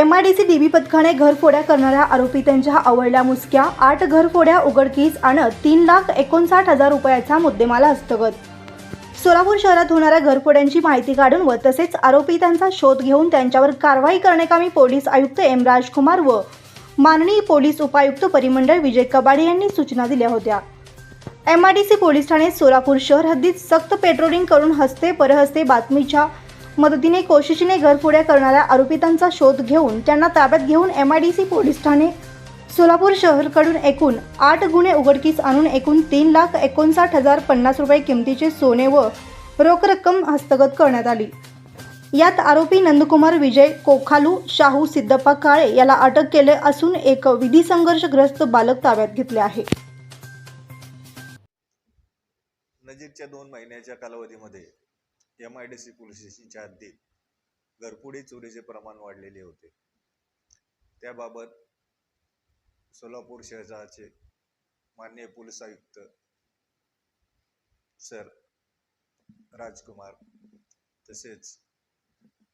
M I D C D B पथकाने घरफोड्या करणाऱ्या आरोपी त्यांच्या आवडल्या मुसक्या आठ घरफोड्या उघडकीस आणत तीन लाख एकोणसाठ हजार रुपयाचा मुद्देमाल हस्तगत. सोलापूर शहरात होणाऱ्या घरफोड्यांची माहिती काढून व तसेच आरोपी त्यांचा शोध घेऊन त्यांच्यावर कारवाई करण्याकामी पोलीस आयुक्त एम राजकुमार व माननीय पोलीस उपायुक्त परिमंडळ विजय कबाडे यांनी सूचना दिल्या होत्या. M I D C police Thane Solapur शहर हद्दीत सक्त पेट्रोलिंग करून हस्ते परहस्ते बातमीच्या मदतीने कोशिशीने घरफोड्या करणाऱ्या आरोपितांचा शोध घेऊन त्यांना ताब्यात घेऊन M I D C police Thane Solapur शहरकडून एकूण आठ गुन्हे उघडकीस आणून एकूण तीन लाख एकोणसाठ हजार पन्नास रुपये किमतीचे सोने व रोख रक्कम हस्तगत करण्यात आली. यात आरोपी नंदकुमार विजय कोखालू शाहू सिद्धप्पा काळे याला अटक केले असून एक विधी संघर्षग्रस्त बालक ताब्यात घेतले आहे. नजीकच्या दोन महिन्याच्या कालावधीमध्ये M I D C police स्टेशनच्या हद्दीत घरपुडी चोरीचे प्रमाण वाढलेले होते. त्याबाबत सोलापूर शहराचे माननीय पोलीस आयुक्त सर राजकुमार तसेच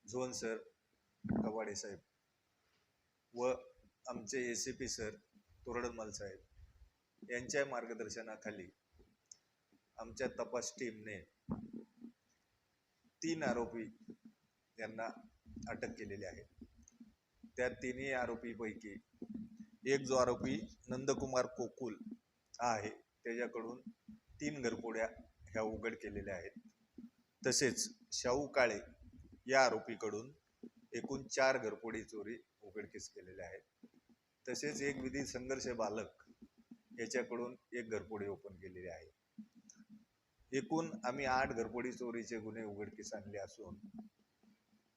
झोन सर कवाडे साहेब व आमचे A C P sir Toradmal साहेब यांच्या मार्गदर्शनाखाली आमच्या तपास टीमने तीन आरोपी यांना अटक केलेली आहे. त्या तिन्ही आरोपीपैकी एक जो आरोपी नंदकुमार कोकुल हा आहे त्याच्याकडून तीन घरपोड्या ह्या उघड केलेल्या आहेत. तसेच शाहू काळे या आरोपीकडून एकूण चार घरपोडी चोरी उघडकीस केलेल्या आहेत. तसेच एक विधी संघर्ष बालक याच्याकडून एक घरपोडी ओपन केलेली आहे. एकूण आम्ही आठ घरफोडी चोरीचे गुन्हे उघडकीस आणले असून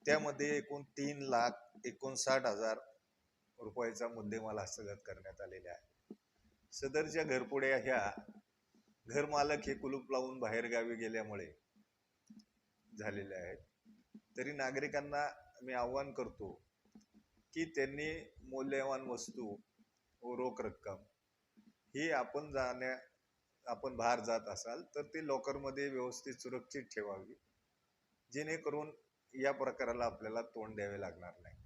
त्यामध्ये एकूण तीन लाख एकोणसाठ हजार रुपयाचा मुद्देमाल हस्तगत करण्यात आलेला आहे. सदरच्या घरफोड्या ह्या घरमालक हे कुलूप लावून बाहेरगावी गेल्यामुळे झालेल्या आहेत. तरी नागरिकांना मी आव्हान करतो की त्यांनी मौल्यवान वस्तू व रोख रक्कम ही आपण जाण्या आपण बाहेर जात असाल तर ते लॉकरमध्ये व्यवस्थित सुरक्षित ठेवावी. जेणेकरून या प्रकाराला आपल्याला तोंड द्यावे लागणार नाही.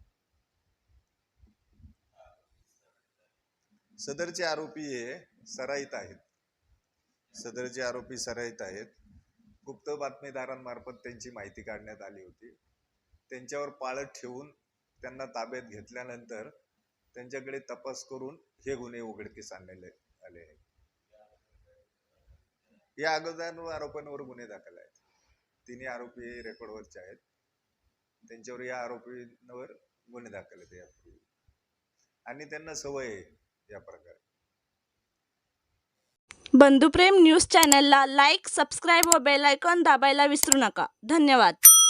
सदरचे आरोपी हे सराईत आहेत. सदरचे आरोपी सराईत आहेत. गुप्त बातमीदारांमार्फत त्यांची माहिती काढण्यात आली होती. त्यांच्यावर पाळत ठेवून त्यांना ताब्यात घेतल्यानंतर त्यांच्याकडे तपास करून हे गुन्हे उघडकीस आणलेले आले आहेत. या अगोदर आरोपांवर गुन्हे दाखल आहेत. तिन्ही आरोपी रेकॉर्डवरचे आहेत. त्यांच्यावर या आरोपींवर गुन्हे दाखल आहेत यापूर्वी. आणि त्यांना सवय आहे या प्रकारे. बंधुप्रेम न्यूज चॅनलला लाईक सबस्क्राईब व बेल आयकॉन दाबायला विसरू नका. धन्यवाद.